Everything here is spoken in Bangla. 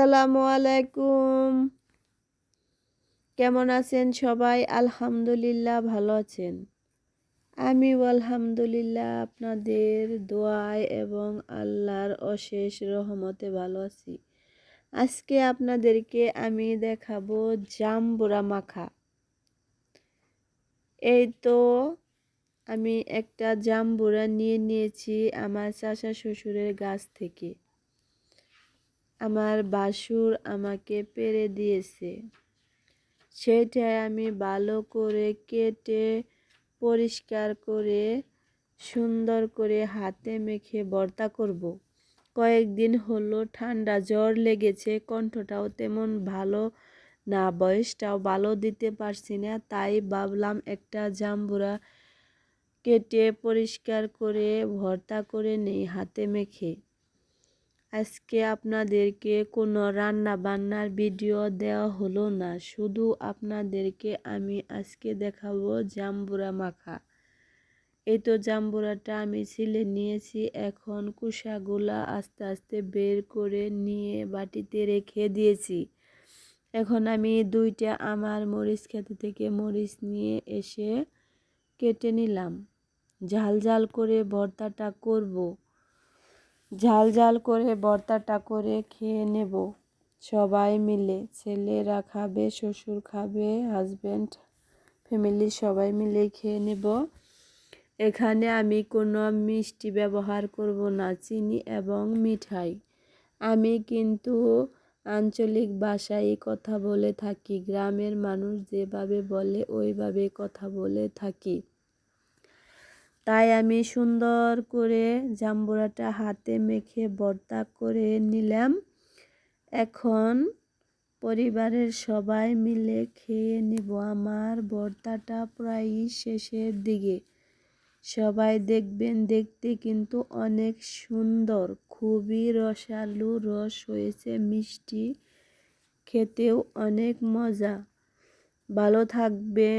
আসসালামু আলাইকুম। কেমন আছেন সবাই? আলহামদুলিল্লাহ ভালো আছেন। আমি আলহামদুলিল্লাহ আপনাদের দোয়ায় এবং আল্লাহর অশেষ রহমতে ভালো আছি। আজকে আপনাদেরকে আমি দেখাবো জাম্বুরা মাখা। এই তো আমি একটা জাম্বুরা নিয়ে নিয়েছি আমার চাচা শ্বশুরের গাছ থেকে। আমার বাসুর আমাকে পেরে দিয়েছে সেটাই আমি ভালো করে কেটে, পরিষ্কার করে, সুন্দর করে হাতে মেখে ভর্তা করব। কয়েকদিন হলো ঠান্ডা জ্বর লেগেছে, কণ্ঠটাও তেমন ভালো না, বয়সটাও ভালো দিতে পারছি না, তাই ভাবলাম একটা জাম্বুরা কেটে পরিষ্কার করে, ভর্তা করে নেই হাতে মেখে আজকে আপনাদেরকে কোনো রান্না বান্নার ভিডিও দেওয়া হলো না। শুধু আপনাদেরকে আমি আজকে দেখাবো জাম্বুরা মাখা। এই তো জাম্বুরাটা আমি ছিলে নিয়েছি, এখন কুসাগুলা আস্তে আস্তে বের করে নিয়ে বাটিতে রেখে দিয়েছি। এখন আমি দুইটা আমার মরিচ খেতে থেকে মরিচ নিয়ে এসে কেটে নিলাম। ঝাল ঝাল করে ভর্তাটা করব। ঝাল ঝাল করে ভর্তাটা করে খেয়ে নেব। সবাই মিলে, ছেলেরা খাবে, শ্বশুর খাবে হাজব্যান্ড ফ্যামিলি সবাই মিলে খেয়ে নেব। এখানে আমি কোনো মিষ্টি ব্যবহার করব না, চিনি এবং মিঠাই। আমি কিন্তু আঞ্চলিক ভাষায় কথা বলে থাকি, গ্রামের মানুষ যেভাবে বলে, ওইভাবে কথা বলে থাকি। তাই আমি সুন্দর করে জাম্বুরাটা হাতে মেখে বর্তা করে নিলাম। এখন পরিবারের সবাই মিলে খেয়ে নেব। আমার বর্তাটা প্রায় শেষের দিকে। সবাই দেখবেন দেখতে কিন্তু অনেক সুন্দর। খুবই রসালু রস হয়েছে, মিষ্টি, খেতেও অনেক মজা। ভালো থাকবে